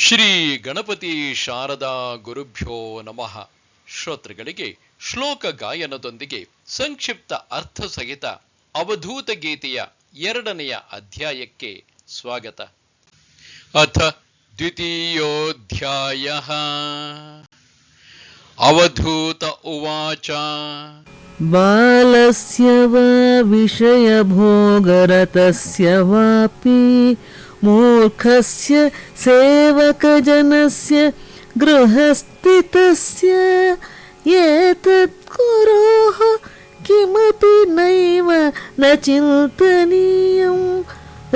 ಶ್ರೀ ಗಣಪತಿ ಶಾರದಾ ಗುರುಭ್ಯೋ ನಮಃ. ಶ್ರೋತೃಗಳಿಗೆ ಶ್ಲೋಕ ಗಾಯನದೊಂದಿಗೆ ಸಂಕ್ಷಿಪ್ತ ಅರ್ಥ ಸಹಿತ ಅವಧೂತ ಗೀತೆಯ ಎರಡನೆಯ ಅಧ್ಯಾಯಕ್ಕೆ ಸ್ವಾಗತ. ಅಥ ದ್ವಿತೀಯೋಧ್ಯಾಯ. ಅವಧೂತ ಉವಾಚ. ಬಾಲಸ್ಯ ವಿಷಯ ಭೋಗರತಸ್ಯ ವಾಪಿ मूर्खस्य सेवकजनस्य गृहस्थितस्य एतत् कुरोः किमपि नैव न चिन्तनीयं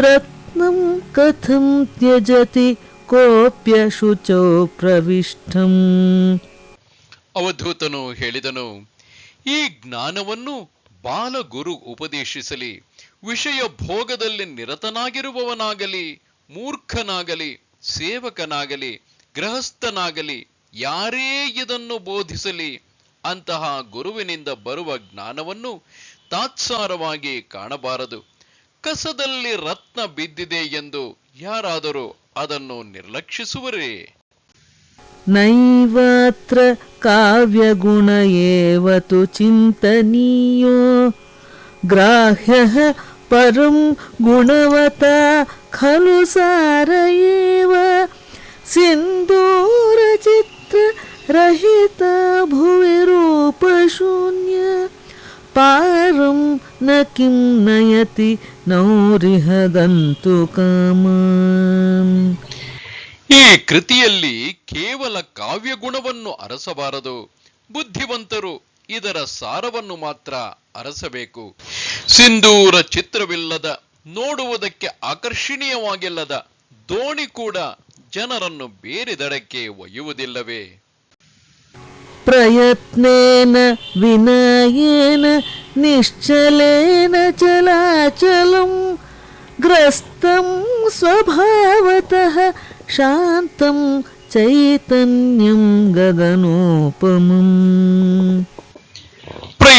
रत्नं कथं त्यजति कोऽप्यशुचौ प्रविष्टम् ಅವಧೂತನು ಹೇಳಿದನು ಈ ಜ್ಞಾನವನ್ನು ಬಾಲಗುರು ಉಪದೇಶಿಸಲಿ ವಿಷಯ ಭೋಗದಲ್ಲಿ ನಿರತನಾಗಿರುವವನಾಗಲಿ, ಮೂರ್ಖನಾಗಲಿ, ಸೇವಕನಾಗಲಿ, ಗೃಹಸ್ಥನಾಗಲಿ, ಯಾರೇ ಇದನ್ನು ಬೋಧಿಸಲಿ, ಅಂತಹ ಗುರುವಿನಿಂದ ಬರುವ ಜ್ಞಾನವನ್ನು ತಾತ್ಸಾರವಾಗಿ ಕಾಣಬಾರದು. ಕಸದಲ್ಲಿ ರತ್ನ ಬಿದ್ದಿದೆ ಎಂದು ಯಾರಾದರೂ ಅದನ್ನು ನಿರ್ಲಕ್ಷಿಸುವರೇ? ನೈವತ್ರ ಕಾವ್ಯಗುಣ ಏವತು ಚಿಂತನೀಯೋ? ಗ್ರಾಹ್ಯ ಪರಂ ಗುಣವತ ಖಲು ಸಾರಯೇವ ಸಿಂಧೂರ ಚಿತ್ರ ರಹಿತ ಭುವಿ ರೂಪ ಶೂನ್ಯ. ಪಾರಂ ನ ಕಿಂ ನಯತಿ ನೌರಿಹದಂತು ಕಾಮ. ಈ ಕೃತಿಯಲ್ಲಿ ಕೇವಲ ಕಾವ್ಯಗುಣವನ್ನು ಅರಸಬಾರದು. ಬುದ್ಧಿವಂತರು ಇದರ ಸಾರವನ್ನು ಮಾತ್ರ ಅರಸಬೇಕು. ಸಿಂಧೂರ ಚಿತ್ರವಿಲ್ಲದ, ನೋಡುವುದಕ್ಕೆ ಆಕರ್ಷಣೀಯವಾಗಿಲ್ಲದ ದೋಣಿ ಕೂಡ ಜನರನ್ನು ಬೇರೆದಡಕ್ಕೆ ಒಯ್ಯುವುದಿಲ್ಲವೇ? ಪ್ರಯತ್ನೇನ ವಿನಯೇನ ನಿಶ್ಚಲೇನ ಚಲಾಚಲಂ ಗ್ರಸ್ತಂ ಸ್ವಭಾವತಃ ಶಾಂತಂ ಚೈತನ್ಯಂ ಗಗನೋಪಮಂ.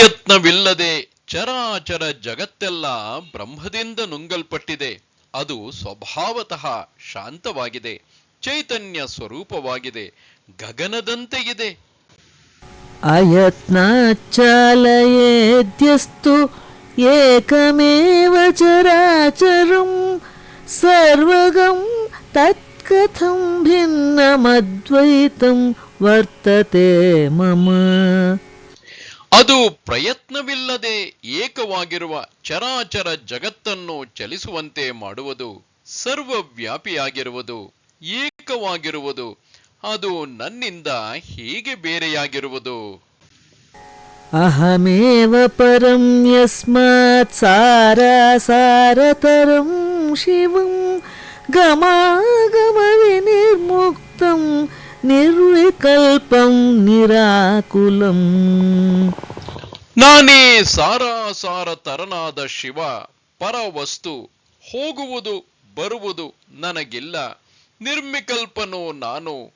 ಪ್ರಯತ್ನವಿಲ್ಲದೆ ಚರಾಚರ ಜಗತ್ತೆಲ್ಲ ಬ್ರಹ್ಮದಿಂದ ನುಂಗಲ್ಪಟ್ಟಿದೆ. ಅದು ಸ್ವಭಾವತಃ ಶಾಂತವಾಗಿದೆ. ಚೈತನ್ಯ ಸ್ವರೂಪವಾಗಿದೆ. ಗಗನದಂತೆ ಇದೆ ಅಯತ್ನಾಚಾಲಯೇದ್ಯಸ್ತು ಏಕಮೇವ ಚರಾಚರಂ ಸರ್ವಗಂ ತತ್ಕಥಂ ಭಿನ್ನಮದ್ವೈತಂ ವರ್ತತೆ ಮಮ. ಅದು ಪ್ರಯತ್ನವಿಲ್ಲದೆ ಏಕವಾಗಿರುವ ಚರಾಚರ ಜಗತ್ತನ್ನು ಚಲಿಸುವಂತೆ ಮಾಡುವುದು ಸರ್ವವ್ಯಾಪಿಯಾಗಿರುವುದು, ಏಕವಾಗಿರುವುದು. ಅದು ನನ್ನಿಂದ ಹೇಗೆ ಬೇರೆಯಾಗಿರುವುದು. ಅಹಮೇವ ಪರಂ ಯಸ್ಮಾತ್ ಸಾರ ಸಾರತರಂ ಶಿವಂ ಗಮಾಗಮವಿ ನಿರ್ಮುಕ್ತಂ నిర్వికల్పం నిరాకులం ನಾನೇ ಸಾರಾಸಾರ ತರನಾದ ಶಿವ ಪರವಸ್ತು ಹೋಗುವುದು ಬರುವುದು ನನಗಿಲ್ಲ. ನಿರ್ಮಿಕಲ್ಪನೋ ನಾನು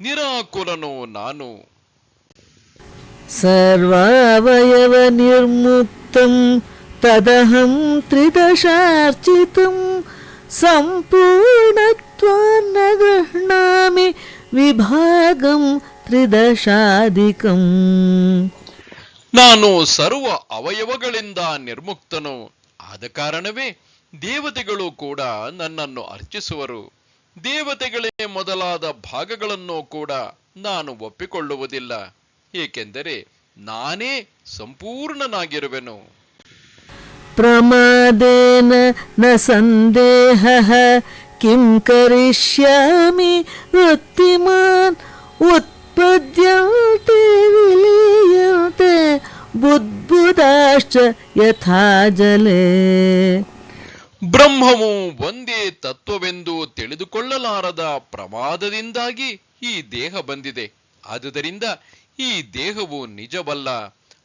ನಿರಾಕುಲನೋ ನಾನು. ಸರ್ವಾವಯವ ನಿರ್ಮುಕ್ತಂ ತದಹಂ ತ್ರಿದಶಾರ್ಚಿತಂ. ಸಂಪೂರ್ಣತ್ವಾನ್ನ ಗೃಹ್ಣಾಮಿ ವಿಭಾಗಂ ತ್ರಿದಶಾಧಿಕಂ. ನಾನು ಸರ್ವ ಅವಯವಗಳಿಂದ ನಿರ್ಮುಕ್ತನು. ಆದ ಕಾರಣವೇ ದೇವತೆಗಳು ಕೂಡ ನನ್ನನ್ನು ಅರ್ಚಿಸುವರು. ದೇವತೆಗಳೇ ಮೊದಲಾದ ಭಾಗಗಳನ್ನು ಕೂಡ ನಾನು ಒಪ್ಪಿಕೊಳ್ಳುವುದಿಲ್ಲ. ಏಕೆಂದರೆ ನಾನೇ ಸಂಪೂರ್ಣನಾಗಿರುವೆನು. ಪ್ರಮಾದೇನ ನ ಸಂದೇಹ ಕಿಂ ಕರಿಷ್ಯಾಮಿ ಶ್ರೀಮಾನ್ ಉತ್ಪದ್ಯಂತೆ ವಿಲೀಯಂತೆ ಬುದ್ಭುತಾಶ್ಚ ಯಥಾ ಜಲೇ ಬ್ರಹ್ಮವು ಒಂದೇ ತತ್ವವೆಂದು ತಿಳಿದುಕೊಳ್ಳಲಾರದ ಪ್ರಮಾದದಿಂದಾಗಿ ಈ ದೇಹ ಬಂದಿದೆ. ಆದುದರಿಂದ ಈ ದೇಹವು ನಿಜವಲ್ಲ.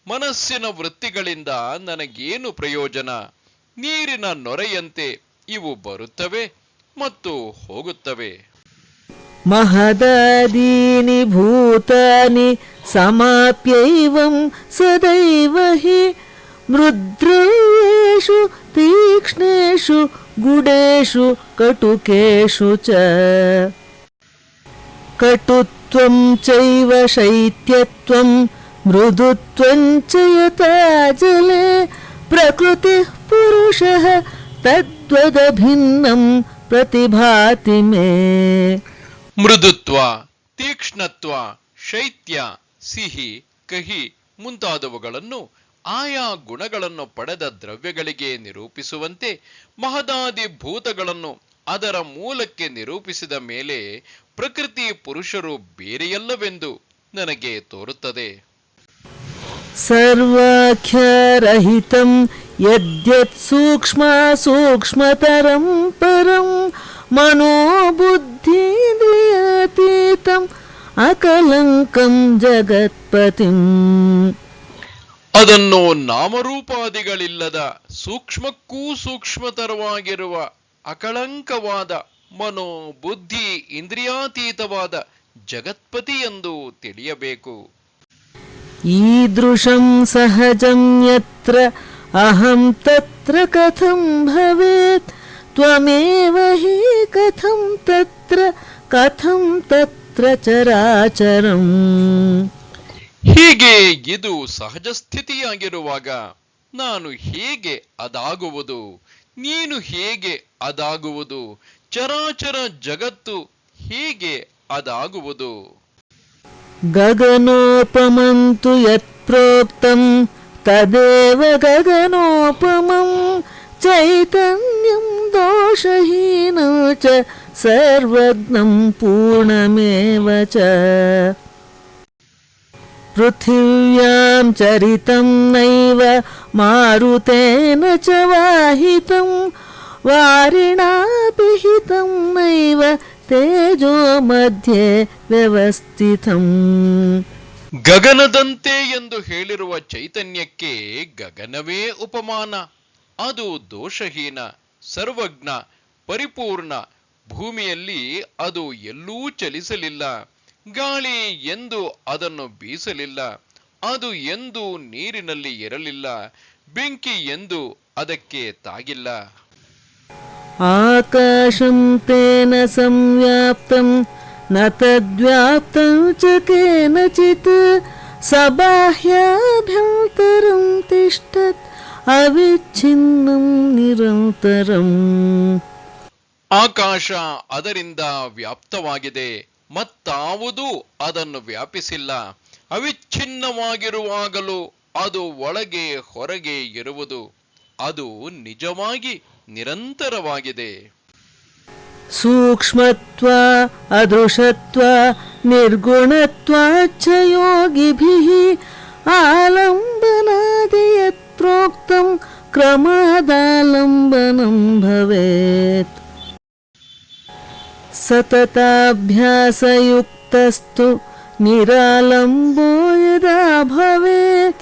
ಮನಸ್ಸಿನ ವೃತ್ತಿಗಳಿಂದ ನನಗೇನು ಪ್ರಯೋಜನ? ನೀರಿನ ನೊರೆಯಂತೆ ಇವು ಬರುತ್ತವೆ ಮತ್ತು ಹೋಗುತ್ತವೆ. महदादीनि भूतानि समाप्यैवं सदैव हि मृद्रव्येषु तीक्ष्णेषु गुडेषु कटुकेषु च। कटुत्वं चैव शैत्यत्वं मृदुत्वं च यथा जले प्रकृतिः पुरुषः तद्वदभिन्नं प्रतिभाति मे ಮೃದುತ್ವ, ತೀಕ್ಷ್ಣತ್ವ, ಶೈತ್ಯ, ಸಿಹಿ, ಕಹಿ ಮುಂತಾದವುಗಳನ್ನು ಆಯಾ ಗುಣಗಳನ್ನು ಪಡೆದ ದ್ರವ್ಯಗಳಿಗೆ ನಿರೂಪಿಸುವಂತೆ ಮಹದಾದಿ ಭೂತಗಳನ್ನು ಅದರ ಮೂಲಕ್ಕೆ ನಿರೂಪಿಸಿದ ಮೇಲೆ ಪ್ರಕೃತಿ ಪುರುಷರು ಬೇರೆಯಲ್ಲವೆಂದು ನನಗೆ ತೋರುತ್ತದೆ. ಸರ್ವಾಖ್ಯರಹಿತಂ ಯದ್ಯತ್ ಸೂಕ್ಷ್ಮ ಸೂಕ್ಷ್ಮತರಂ ಪರಂ ಮನೋಬುದ್ಧ ಅಕಲಂಕಂ ಜಗತ್ಪತಿಂ ಅದನ್ನು ನಾಮರೂಪಾದಿಗಳಿಲ್ಲದ ಸೂಕ್ಷ್ಮಕ್ಕೂ ಸೂಕ್ಷ್ಮತರವಾಗಿರುವ ಅಕಳಂಕವಾದ ಮನೋ ಬುದ್ಧಿ ಇಂದ್ರಿಯಾತೀತವಾದ ಜಗತ್ಪತಿ ಎಂದು ತಿಳಿಯಬೇಕು. ಈದೃಶಂ ಸಹಜಂ ಯತ್ರ ಅಹಂ ತತ್ರ ಕಥಂ ಭವೇತ್ ತ್ವಮೇವ ಹಿ ಕಥಂ ತತ್ರ ಕಥಂ ತತ್ರ ಚರಾಚರಂ ಹೀಗೆ ಇದು ಸಹಜ ಸ್ಥಿತಿಯಾಗಿರುವಾಗ ನಾನು ಹೇಗೆ ಅದಾಗುವುದು ನೀನು ಹೇಗೆ ಅದಾಗುವುದು ಚರಾಚರ ಜಗತ್ತು ಹೇಗೆ ಅದಾಗುವುದು? ಗಗನೋಪಮಂತು ಯತ್ಪ್ರೋಕ್ತಂ ತದೇವ ಗಗನೋಪಮಂ ಚೈತನ್ಯಂ ದೋಷಹೀನ ಚ सर्वज्ञं पूर्णमेव च पृथिव्यां चरितं नैव मारुतेन च वाहितं वारिणापि हितं नैव तेजो मध्ये व्यवस्थितम् ಗಗನದಂತೆ ಎಂದು ಹೇಳಿರುವ ಚೈತನ್ಯಕ್ಕೆ ಗಗನವೇ ಉಪಮಾನ ಅದು ದೋಷಹೀನ ಸರ್ವಜ್ಞ ಪರಿಪೂರ್ಣ ಭೂಮಿಯಲ್ಲಿ ಅದು ಎಲ್ಲೂ ಚಲಿಸಲಿಲ್ಲ. ಗಾಳಿ ಎಂದು ಅದನ್ನು ಬೀಸಲಿಲ್ಲ. ಅದು ಎಂದು ನೀರಿನಲ್ಲಿ ಇರಲಿಲ್ಲ ಬೆಂಕಿ ಎಂದು ಅದಕ್ಕೆ ತಾಗಿಲ್ಲ. ಆಕಾಶಂ ತೇನ ಸಂವ್ಯಾಪ್ತಂ, ನ ತದ್ವ್ಯಾಪ್ತಂ ಚ ಕೇನಚಿತ್ ಸಬಾಹ್ಯಾಭ್ಯಂತರಂ ತಿಷ್ಠತ್, ಅವಿಚ್ಛಿನ್ನಂ ನಿರಂತರಂ. ಆಕಾಶ ಅದರಿಂದ ವ್ಯಾಪ್ತವಾಗಿದೆ, ಮತ್ತಾವುದೂ ಅದನ್ನು ವ್ಯಾಪಿಸಿಲ್ಲ. ಅವಿಚ್ಛಿನ್ನವಾಗಿರುವಾಗಲೂ ಅದು ಒಳಗೆ ಹೊರಗೆ ಇರುವುದು. ಅದು ನಿಜವಾಗಿ ನಿರಂತರವಾಗಿದೆ. ಸೂಕ್ಷ್ಮತ್ವ, ಅದೃಶತ್ವ, ನಿರ್ಗುಣತ್ವ ಯೋಗಿಭಿಃ ಆಲಂಬನಾದಿಯತ್ ಪ್ರೋಕ್ತಂ ಕ್ರಮದಾಲಂಬನಂ ಭವೇತ್. ಸತತಾಭ್ಯಾಸಯುಕ್ತಸ್ತು ನಿರಾಲಂಬೋ ಯದಾ ಭವೇತ್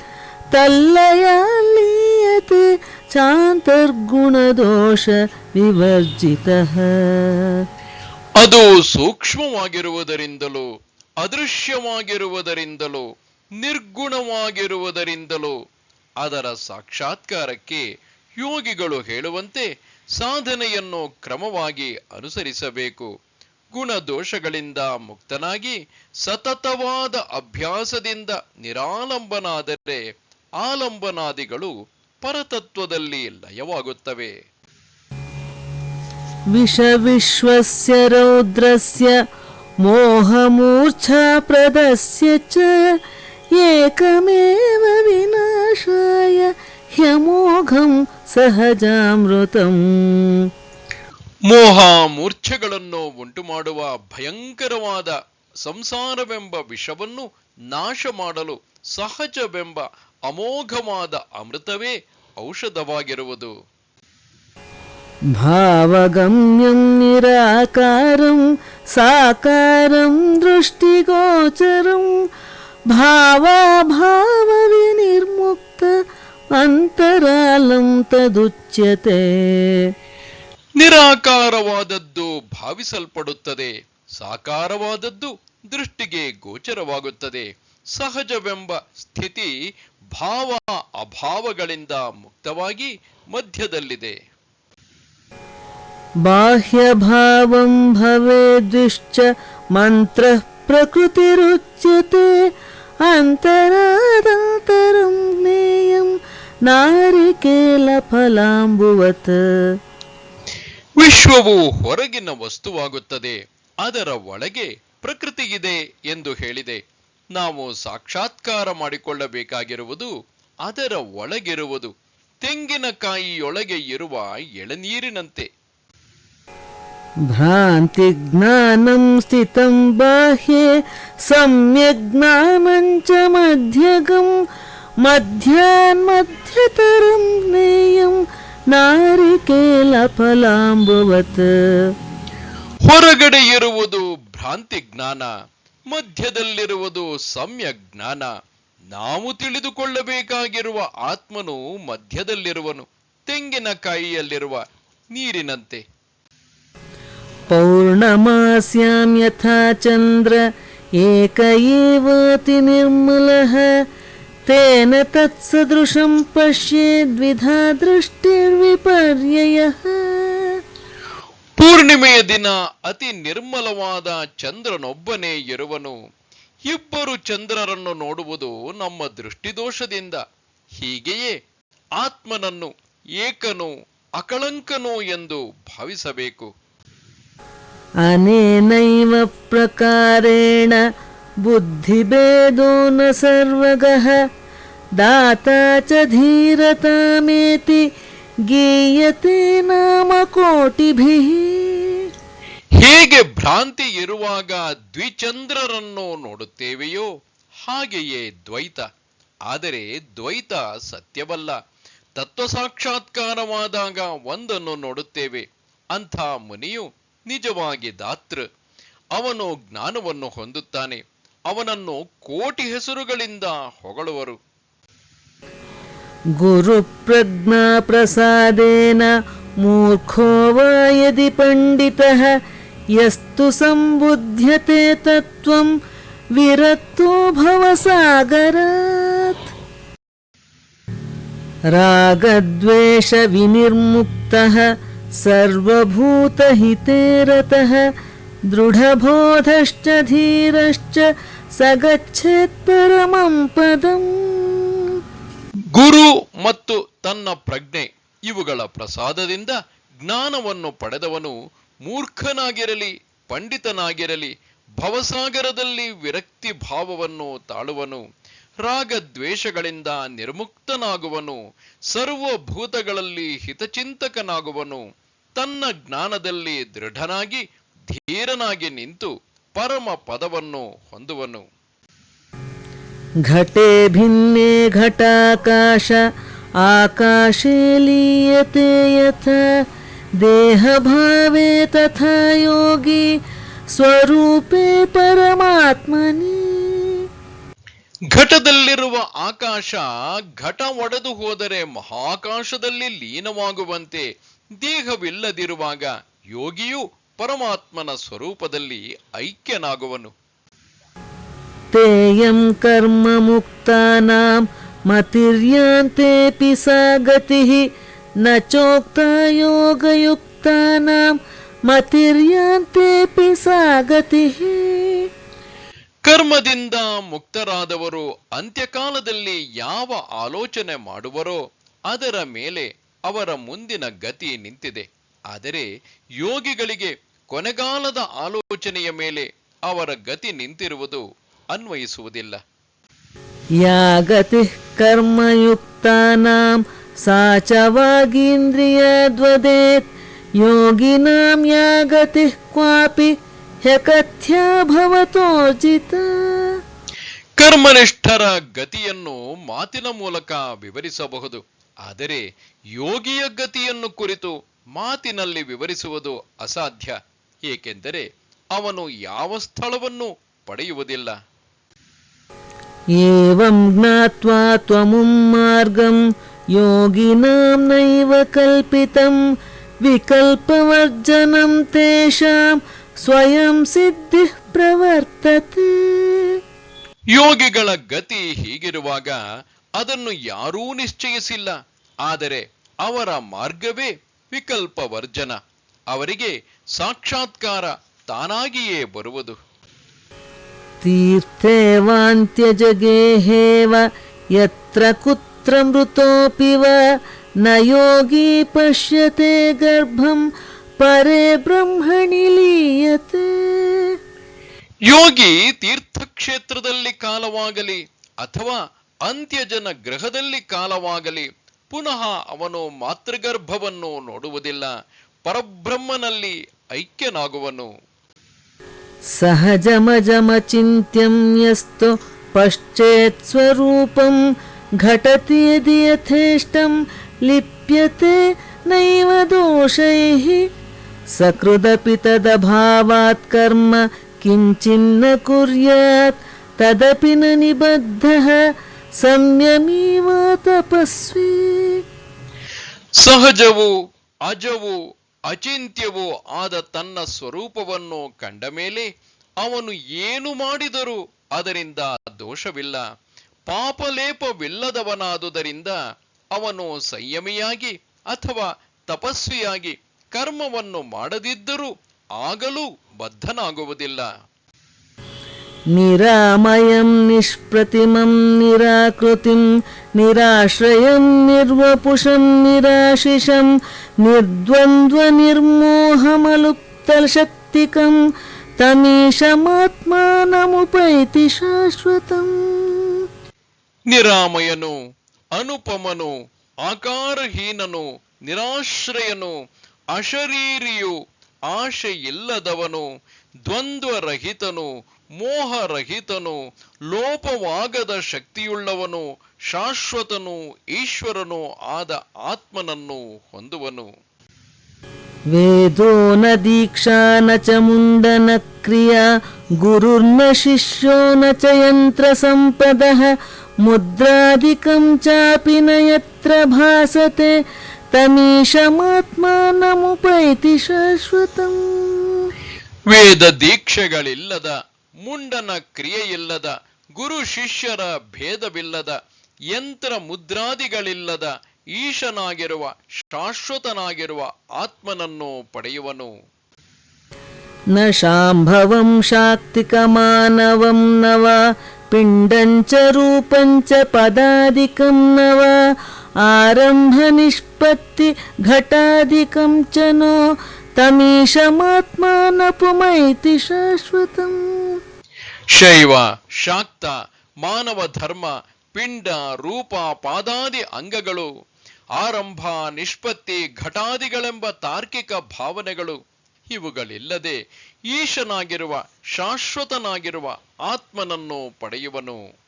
ತಲ್ಲಯಾಲೀಯತೆ ಚಾಂತರ್ಗುಣದೋಷ ವಿವರ್ಜಿತ. ಅದು ಸೂಕ್ಷ್ಮವಾಗಿರುವುದರಿಂದಲೂ, ಅದೃಶ್ಯವಾಗಿರುವುದರಿಂದಲೂ, ನಿರ್ಗುಣವಾಗಿರುವುದರಿಂದಲೂ, ಅದರ ಸಾಕ್ಷಾತ್ಕಾರಕ್ಕೆ ಯೋಗಿಗಳು ಹೇಳುವಂತೆ ಸಾಧನೆಯನ್ನು ಕ್ರಮವಾಗಿ ಅನುಸರಿಸಬೇಕು. ಗುಣದೋಷಗಳಿಂದ ಮುಕ್ತನಾಗಿ ಸತತವಾದ ಅಭ್ಯಾಸದಿಂದ ನಿರಾಲಂಬನಾದರೆ ಆಲಂಬನಾದಿಗಳು ಪರತತ್ವದಲ್ಲಿ ಲಯವಾಗುತ್ತವೆ विषविश्वस्य रौद्रस्य मोहमूर्च्छाप्रदस्य च एकमेव विनाशाय ह्यमोघं सहजामृतम् ಮೋಹ ಮೂರ್ಛೆಗಳನ್ನು ಉಂಟು ಮಾಡುವ ಭಯಂಕರವಾದ ಸಂಸಾರವೆಂಬ ವಿಷವನ್ನು ನಾಶ ಮಾಡಲು ಸಹಜವೆಂಬ ಅಮೋಘವಾದ ಅಮೃತವೇ ಔಷಧವಾಗಿರುವುದು. ಭಾವಗಮ್ಯಂ ನಿರಾಕಾರಂ ಸಾಕಾರಂ ದೃಷ್ಟಿಗೋಚರಂ ಭಾವಾಭಾವ ನಿರ್ಮುಕ್ತ ಅಂತರಾಲಂತದುಚ್ಯತೆ ನಿರಾಕಾರವಾದದ್ದು ಭಾವಿಸಲ್ಪಡುತ್ತದೆ. ಸಾಕಾರವಾದದ್ದು ದೃಷ್ಟಿಗೆ ಗೋಚರವಾಗುತ್ತದೆ. ಸಹಜವೆಂಬ ಸ್ಥಿತಿ ಭಾವ ಅಭಾವಗಳಿಂದ ಮುಕ್ತವಾಗಿ ಮಧ್ಯದಲ್ಲಿದೆ. ಬಾಹ್ಯ ಭಾವಂ ಭವೇ ದುಶ್ಚ ಮಂತ್ರ ಪ್ರಕೃತಿ ಪ್ರಕೃತಿರುಚ್ಯತೆ ಅಂತರಾದಂತರಂ ಜ್ಞೇಯಂ ನಾರಿಕೇಲ ಫಲಾಂಬುವತ್. ವಿಶ್ವವು ಹೊರಗಿನ ವಸ್ತುವಾಗುತ್ತದೆ, ಅದರ ಒಳಗೆ ಪ್ರಕೃತಿಯಿದೆ ಎಂದು ಹೇಳಿದೆ. ನಾವು ಸಾಕ್ಷಾತ್ಕಾರ ಮಾಡಿಕೊಳ್ಳಬೇಕಾಗಿರುವುದು ಅದರ ಒಳಗಿರುವುದು. ತೆಂಗಿನಕಾಯಿಯೊಳಗೆ ಇರುವ ಎಳನೀರಿನಂತೆ. ಭ್ರಾಂತಿ ಜ್ಞಾನಂ ಸ್ಥಿತಂ ಬಾಹ್ಯೆ, ಸಮ್ಯಕ್ ಜ್ಞಾನಂಚ ಮಧ್ಯಗಂ ಮಧ್ಯಾನ್ ಮಧ್ಯತರಂ ಜ್ಞೇಯಂ. ನಾರಿಕೇಲ ಫಲಾಂಬುವತ್. ಹೊರಗಡೆ ಇರುವುದು ಭ್ರಾಂತಿ ಜ್ಞಾನ ಮಧ್ಯದಲ್ಲಿರುವುದು ಸಮ್ಯ ಜ್ಞಾನ. ನಾವು ತಿಳಿದುಕೊಳ್ಳಬೇಕಾಗಿರುವ ಆತ್ಮನು ಮಧ್ಯದಲ್ಲಿರುವನು ತೆಂಗಿನಕಾಯಿಯಲ್ಲಿರುವ ನೀರಿನಂತೆ. ಪೌರ್ಣಮಾಸ್ಯಾಂ ಯಥಾ ಚಂದ್ರ ಏಕ ಏವಾತಿ ನಿರ್ಮಲಃ. तेन तत्सदृशं पश्येद्विधा दृष्टिर्विपर्ययः ಪೂರ್ಣಿಮೆಯ ದಿನ ಅತಿ ನಿರ್ಮಲವಾದ ಚಂದ್ರನೊಬ್ಬನೇ ಇರುವನು ಇಬ್ಬರು ಚಂದ್ರರನ್ನು ನೋಡುವುದು ನಮ್ಮ ದೃಷ್ಟಿದೋಷದಿಂದ ಹೀಗೆಯೇ ಆತ್ಮನನ್ನು ಏಕನು ಅಕಳಂಕನು ಎಂದು ಭಾವಿಸಬೇಕು अनेनैव प्रकारेण बुद्धिभेदो न सर्वगः दाता च धीरतामेति गीयते नाम कोटिभिः ಹೇಗೆ ಭ್ರಾಂತಿ ಇರುವಾಗ ದ್ವಿಚಂದ್ರರನ್ನು ನೋಡುತ್ತೇವೆಯೋ ಹಾಗೆಯೇ ದ್ವೈತ ಆದರೆ ದ್ವೈತ ಸತ್ಯವಲ್ಲ ತತ್ವ ಸಾಕ್ಷಾತ್ಕಾರವಾದಾಗ ಒಂದನ್ನು ನೋಡುತ್ತೇವೆ ಅಂಥ ಮುನಿಯು ನಿಜವಾಗಿ ದಾತೃ ಅವನು ಜ್ಞಾನವನ್ನು ಹೊಂದುತ್ತಾನೆ ಅವನನ್ನು ಕೋಟಿ ಹೆಸರುಗಳಿಂದ ಹೊಗಳುವರು गुरुप्रज्ञाप्रसादेन मूर्खो वा यदि पण्डितः यस्तु सम्बुध्यते तत्त्वं विरक्तो भवसागरात्। रागद्वेषविनिर्मुक्तः सर्वभूतहिते रतः दृढबोधश्च धीरश्च स गच्छेत् परमं पदम् ಗುರು ಮತ್ತು ತನ್ನ ಪ್ರಜ್ಞೆ ಇವುಗಳ ಪ್ರಸಾದದಿಂದ ಜ್ಞಾನವನ್ನು ಪಡೆದವನು ಮೂರ್ಖನಾಗಿರಲಿ, ಪಂಡಿತನಾಗಿರಲಿ, ಭವಸಾಗರದಲ್ಲಿ ವಿರಕ್ತಿ ಭಾವವನ್ನು ತಾಳುವನು, ರಾಗದ್ವೇಷಗಳಿಂದ ನಿರ್ಮುಕ್ತನಾಗುವನು, ಸರ್ವಭೂತಗಳಲ್ಲಿ ಹಿತಚಿಂತಕನಾಗುವನು, ತನ್ನ ಜ್ಞಾನದಲ್ಲಿ ದೃಢನಾಗಿ ಧೀರನಾಗಿ ನಿಂತು ಪರಮ ಪದವನ್ನು ಹೊಂದುವನು. घटे भिन्ने घटाकाश आकाशे लीयते यथा देहभावे तथा योगी स्वरूपे परमात्मनि ಘಟದಲ್ಲಿರುವ ಆಕಾಶ ಘಟ ಒಡೆದು ಹೋದರೆ ಮಹಾಕಾಶದಲ್ಲಿ ಲೀನವಾಗುವಂತೆ ದೇಹವಿಲ್ಲದಿರುವಾಗ ಯೋಗಿಯು ಪರಮಾತ್ಮನ ಸ್ವರೂಪದಲ್ಲಿ ಐಕ್ಯನಾಗುವನು तेयं कर्ममुक्तानां मतिर्यान्तेऽपि सा गतिः न चोक्ता योगयुक्तानां मतिर्यान्तेऽपि सा गतिः ಕರ್ಮದಿಂದ ಮುಕ್ತರಾದವರು ಅಂತ್ಯಕಾಲದಲ್ಲಿ ಯಾವ ಆಲೋಚನೆ ಮಾಡುವರೋ ಅದರ ಮೇಲೆ ಅವರ ಮುಂದಿನ ಗತಿ ನಿಂತಿದೆ ಆದರೆ ಯೋಗಿಗಳಿಗೆ ಕೊನೆಗಾಲದ ಆಲೋಚನೆಯ ಮೇಲೆ ಅವರ ಗತಿ ನಿಂತಿರುವುದು ಅನ್ವಯಿಸುವುದಿಲ್ಲ. ಯಾಗತಿ ಕರ್ಮಯುಕ್ತಾನಾಂ ಯೋಗಿ ಯೋಗಿನಾಂ ಯಾಗತಿ ಕ್ವಾಪಿ ಹ್ಯಕಥ್ಯ ಕರ್ಮನಿಷ್ಠರ ಗತಿಯನ್ನು ಮಾತಿನ ಮೂಲಕ ವಿವರಿಸಬಹುದು. ಆದರೆ ಯೋಗಿಯ ಗತಿಯನ್ನು ಕುರಿತು ಮಾತಿನಲ್ಲಿ ವಿವರಿಸುವುದು ಅಸಾಧ್ಯ. ಏಕೆಂದರೆ ಅವನು ಯಾವ ಸ್ಥಳವನ್ನು ಪಡೆಯುವುದಿಲ್ಲ. एवं ज्ञात्वा त्वमुं मार्गं योगिनां नैव कल्पितं विकल्पवर्जनं तेषां स्वयं सिद्धिः प्रवर्तते ಯೋಗಿಗಳ ಗತಿ ಹೀಗಿರುವಾಗ ಅದನ್ನು ಯಾರೂ ನಿಶ್ಚಯಿಸಿಲ್ಲ ಆದರೆ ಅವರ ಮಾರ್ಗವೇ ವಿಕಲ್ಪ ವರ್ಜನ ಅವರಿಗೆ ಸಾಕ್ಷಾತ್ಕಾರ ತಾನಾಗಿಯೇ ಬರುವುದು तीर्थेवान्त्यजगेहेव यत्र कुत्र मृतोऽपि वा न योगी पश्यते गर्भं परे ब्रह्मणि लीयते ಯೋಗಿ ತೀರ್ಥಕ್ಷೇತ್ರದಲ್ಲಿ ಕಾಲವಾಗಲಿ ಅಥವಾ ಅಂತ್ಯಜನ ಗ್ರಹದಲ್ಲಿ ಕಾಲವಾಗಲಿ ಪುನಃ ಅವನು ಮಾತೃಗರ್ಭವನ್ನು ನೋಡುವುದಿಲ್ಲ ಪರಬ್ರಹ್ಮನಲ್ಲಿ ಐಕ್ಯನಾಗುವನು सहजमजमचिन्त्यं यस्तु पश्चेत् स्वरूपं घटति यदि यथेष्टं लिप्यते नैव दोषैः सकृदपि तदभावात् कर्म किञ्चिन्न कुर्यात् तदपि न निबद्धः संयमीव तपस्वी ಸಹಜವು ಅಜವು ಅಚಿಂತ್ಯವೂ ಆದ ತನ್ನ ಸ್ವರೂಪವನ್ನು ಕಂಡ ಮೇಲೆ ಅವನು ಏನು ಮಾಡಿದರೂ ಅದರಿಂದ ದೋಷವಿಲ್ಲ. ಪಾಪಲೇಪವಿಲ್ಲದವನಾದುದರಿಂದ ಅವನು ಸಂಯಮಿಯಾಗಿ ಅಥವಾ ತಪಸ್ವಿಯಾಗಿ ಕರ್ಮವನ್ನು ಮಾಡದಿದ್ದರೂ ಆಗಲೂ ಬದ್ಧನಾಗುವುದಿಲ್ಲ. निरामयं निष्प्रतिमं निराकृतिं निराश्रयं निर्वपुषं निराशिषं निर्द्वन्द्वनिर्मोहमलुप्तशक्तिकं तमीशमात्मानमुपैति शाश्वतम् ನಿರಾಮಯನು ಅನುಪಮನು ಆಕಾರಹೀನನು ನಿರಾಶ್ರಯನು ಅಶರೀರಿಯು ಆಶೆ ಇಲ್ಲದವನು ದ್ವಂದ್ವರಹಿತನು ಮೋಹರಹಿತನು ಲೋಪವಾಗದ ಶಕ್ತಿಯುಳ್ಳವನು ಶಾಶ್ವತನು ಈಶ್ವರನು ಆದ ಆತ್ಮನನ್ನು ಹೊಂದುವನು. ವೇದೋ ನ ದೀಕ್ಷಾ ನ ಚ ಮುಂಡನ ಕ್ರಿಯ ಗುರುರ್ನ ಶಿಷ್ಯೋ ನ ಚ ಯಂತ್ರ ಸಂಪದ ಮುದ್ರಾಧಿಕಂ ಚಾಪಿ ನ ಯತ್ರ ಭಾಸತೆ ತಮೀಶಮಾತ್ಮಾನಮುಪೈತಿ ಶಾಶ್ವತಂ. ವೇದ ದೀಕ್ಷೆಗಳಿಲ್ಲದ ಮುಂಡನ ಕ್ರಿಯೆಯಿಲ್ಲದ, ಗುರು ಶಿಷ್ಯರ ಭೇದವಿಲ್ಲದ, ಯಂತ್ರ ಮುದ್ರಾದಿಗಳಿಲ್ಲದ, ಈಶನಾಗಿರುವ, ಶಾಶ್ವತನಾಗಿರುವ ಆತ್ಮನನ್ನು ಪಡೆಯುವನು. ನ ಶಾಂಭವಂ ಶಾಕ್ತಿಕ ಮಾನವಂ ನವ, ಪಿಂಡಂಚ ರೂಪಂಚ ಪದಾಧಿಕಂ ನವ, ಆರಂಭ ನಿಷ್ಪತ್ತಿ ಘಟಾದಿಕಂ ಚ ಶಾಶ್ವತಂ. ಶೈವ, ಶಾಕ್ತ, ಮಾನವ ಧರ್ಮ, ಪಿಂಡ, ರೂಪ, ಪಾದಾದಿ ಅಂಗಗಳು, ಆರಂಭ, ನಿಷ್ಪತ್ತಿ, ಘಟಾದಿಗಳೆಂಬ ತಾರ್ಕಿಕ ಭಾವನೆಗಳು, ಇವುಗಳಿಲ್ಲದೆ ಈಶನಾಗಿರುವ, ಶಾಶ್ವತನಾಗಿರುವ ಆತ್ಮನನ್ನು ಪಡೆಯುವನು.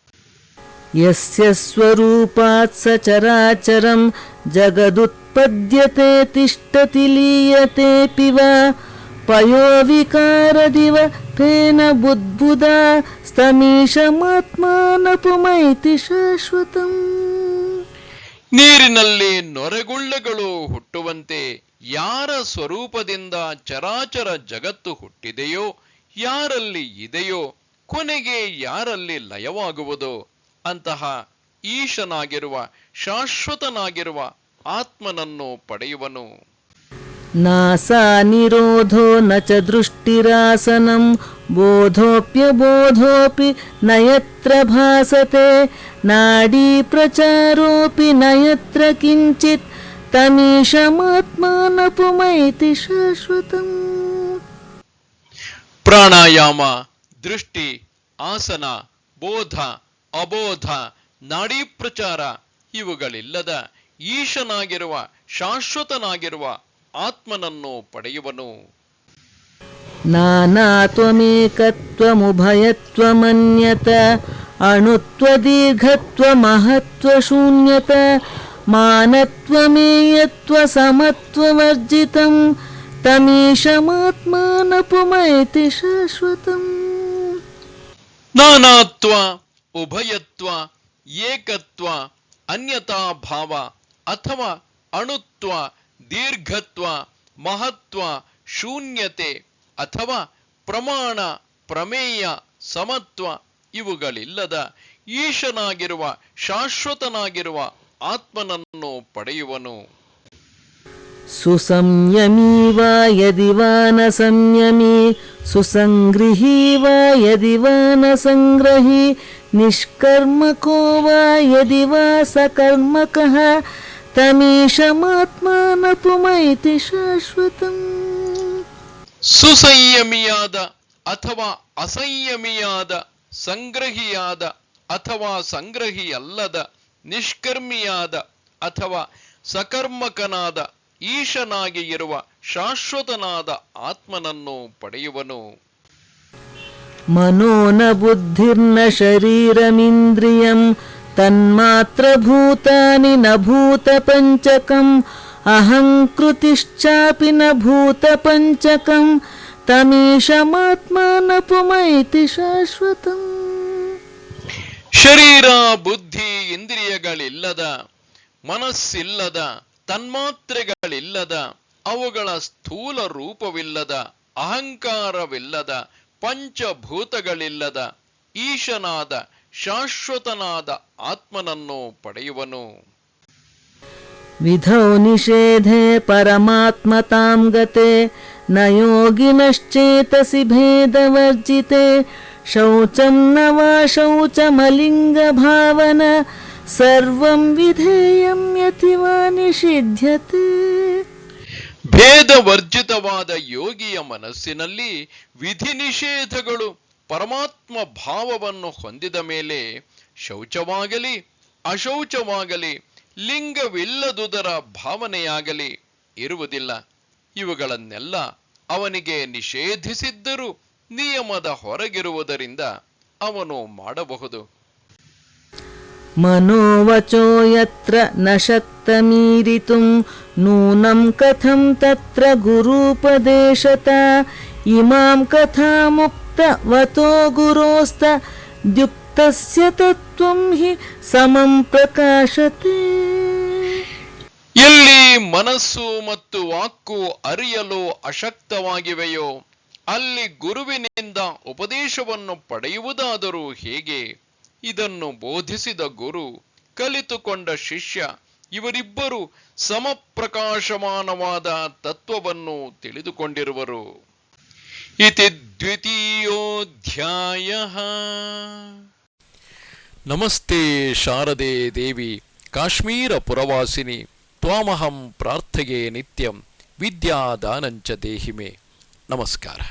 ಯಸ್ಯ ಸ್ವರೂಪಾತ್ ಸಚರಾಚರಂ ಜಗದುತ್ಪದ್ಯತೆ ತಿಷ್ಟತಿ ಲೀಯತೆ ಪಿವ. ಪಯೋವಿಕಾರದಿವ ಫೇನ ಬುದ್ಬುದ ಸ್ತಮೀಶಮಾತ್ಮಾನ ಪುಮೈತಿ ಶಾಶ್ವತಂ. ನೀರಿನಲ್ಲಿ ನೊರೆಗುಳ್ಳೆಗಳು ಹುಟ್ಟುವಂತೆ ಯಾರ ಸ್ವರೂಪದಿಂದ ಚರಾಚರ ಜಗತ್ತು ಹುಟ್ಟಿದೆಯೋ, ಯಾರಲ್ಲಿ ಇದೆಯೋ, ಕೊನೆಗೆ ಯಾರಲ್ಲಿ ಲಯವಾಗುವುದು, ಅಂತಹ ಈಶನಾಗಿರುವ ಶಾಶ್ವತನಾಗಿರುವ ಆತ್ಮನನ್ನು ಪಡೆಯುವನು. नासा निरोधो न च दृष्टिरासनं बोधोऽप्यबोधोऽपि न यत्र भासते नाडीप्रचारोऽपि न यत्र किञ्चित् तमीशमात्मानपुमैति शाश्वतम् ಪ್ರಾಣಾಯಾಮ ದೃಷ್ಟಿ ಆಸನ ಬೋಧ ಅಬೋಧ ನಾಡಿ ಪ್ರಚಾರ ಇವುಗಳಿಲ್ಲದ ಈಶನಾಗಿರುವ ಶಾಶ್ವತನಾಗಿರುವ ಆತ್ಮನನ್ನು ಪಡೆಯುವನು. ನಾನಾತ್ವಮೇಕತ್ವಮುಭಯತ್ವಮನ್ಯತ ಅಣುತ್ವದೀರ್ಘತ್ವ ಮಹತ್ವಶೂನ್ಯತ ಮಾನತ್ವಮೇಯತ್ವ ಸಮತ್ವವರ್ಜಿತಂ ತಮೀಶಮಾತ್ಮಾನ ಪುಮೈತಿ ಶಾಶ್ವತಂ ನಾನಾತ್ವ ಉಭಯತ್ವ ಏಕತ್ವ ಅನ್ಯತಾ ಭಾವ ಅಥವಾ ಅಣುತ್ವ ದೀರ್ಘತ್ವ, ಮಹತ್ವ, ಶೂನ್ಯತೆ ಅಥವಾ ಪ್ರಮಾಣ, ಪ್ರಮೇಯ, ಸಮತ್ವ ಇವುಗಳಿಲ್ಲದ ಈಶನಾಗಿರುವ, ಶಾಶ್ವತನಾಗಿರುವ ಆತ್ಮನನ್ನು ಪಡೆಯುವನು. ಸುಸಂಯಮೀ ವಾ ಯದಿ ಯದಿ ಸಂಗ್ರಹಿ ಸಕರ್ಮಕಃ ತಮೀಶಮಾತ್ಮನಪುಮೈತಿ ಶಾಶ್ವತಂ. ಸುಸಂಯಮಿಯಾದ ಅಥವಾ ಅಸಂಯಮಿಯಾದ ಸಂಗ್ರಹಿಯಾದ ಅಥವಾ ಸಂಗ್ರಹಿಯಲ್ಲದ ನಿಷ್ಕರ್ಮಿಯಾದ ಅಥವಾ ಸಕರ್ಮಕನಾದ ಈಶನಾಗಿ ಇರುವ ಶಾಶ್ವತನಾದ ಆತ್ಮನನ್ನು ಪಡೆಯುವನು. ಮನೋನ ಬುದ್ಧಿರ್ನ ಶರೀರಮಿಂದ್ರಿಯಂ तन्मात्रभूतानि न भूतपञ्चकम् अहङ्कृतिश्चापि न भूतपञ्चकं तमीशमात्मान पुमैति शाश्वतम् ಶರೀರ ಬುದ್ಧಿ ಇಂದ್ರಿಯಗಳಿಲ್ಲದ ಮನಸ್ಸಿಲ್ಲದ ತನ್ಮಾತ್ರೆಗಳಿಲ್ಲದ ಅವುಗಳ ಸ್ಥೂಲ ರೂಪವಿಲ್ಲದ ಅಹಂಕಾರವಿಲ್ಲದ ಪಂಚಭೂತಗಳಿಲ್ಲದ ಈಶನಾದ ಶಾಶ್ವತನಾದ ಆತ್ಮನನ್ನು ಪಡೆಯುವನು. ವಿಧೌ ನಿಷೇಧೆ ಪರಮಾತ್ಮತಾಂ ಗತೆ ನ ಯೋಗಿನಶ್ಚೇತಸಿ ಭೇದವರ್ಜಿತೆ. ಶೌಚಂ ನ ವಾ ಶೌಚಮಲಿಂಗ ಭಾವನ ಸರ್ವಂ ವಿಧೇಯಂ ಯತಿವಾ ನಿಷಿಧ್ಯತೆ. ಭೇದವರ್ಜಿತವಾದ ಯೋಗಿಯ ಮನಸ್ಸಿನಲ್ಲಿ ವಿಧಿ ನಿಷೇಧಗಳು ಪರಮಾತ್ಮ ಆತ್ಮಭಾವವನ್ನು ಹೊಂದಿದ ಮೇಲೆ ಶೌಚವಾಗಲಿ, ಅಶೌಚವಾಗಲಿ, ಲಿಂಗವಿಲ್ಲದುದರ ಭಾವನೆಯಾಗಲಿ ಇರುವುದಿಲ್ಲ. ಇವುಗಳನ್ನೆಲ್ಲ ಅವನಿಗೆ ನಿಷೇಧಿಸಿದ್ದರೂ ನಿಯಮದ ಹೊರಗಿರುವುದರಿಂದ ಅವನು ಮಾಡಬಹುದು. ಮನೋವಚೋ ಯತ್ರ ನ ಮೀರಿತು ನೂನಂ ಕಥಂ ತತ್ರ ಗುರುಪದೇಶತ, ಇಮಾಂ ಕಥಾಮುಕ್ कथामुक्तवतो गुरोस्त द्युक्तस्य तत्त्वं हि समं प्रकाशते ಎಲ್ಲಿ ಮನಸ್ಸು ಮತ್ತು ವಾಕು ಅರಿಯಲು ಅಶಕ್ತವಾಗಿವೆಯೋ ಅಲ್ಲಿ ಗುರುವಿನಿಂದ ಉಪದೇಶವನ್ನು ಪಡೆಯುವುದಾದರೂ ಹೇಗೆ ಇದನ್ನು ಬೋಧಿಸಿದ ಗುರು ಕಲಿತುಕೊಂಡ ಶಿಷ್ಯ ಇವರಿಬ್ಬರು ಸಮಪ್ರಕಾಶಮಾನವಾದ ತತ್ವವನ್ನು ತಿಳಿದುಕೊಂಡಿರುವರು ಇತಿ ದ್ವಿತೀಯೋಧ್ಯಾಯ ನಮಸ್ತೆ ಶಾರದೆ ದೇವಿ ಕಾಶ್ಮೀರ ಪುರವಾಸಿನಿ ತ್ವಾಮಹಂ ಪ್ರಾರ್ಥೆಯೇ ನಿತ್ಯಂ ವಿದ್ಯಾದಾನಂಚ ದೇಹಿಮೆ ನಮಸ್ಕಾರ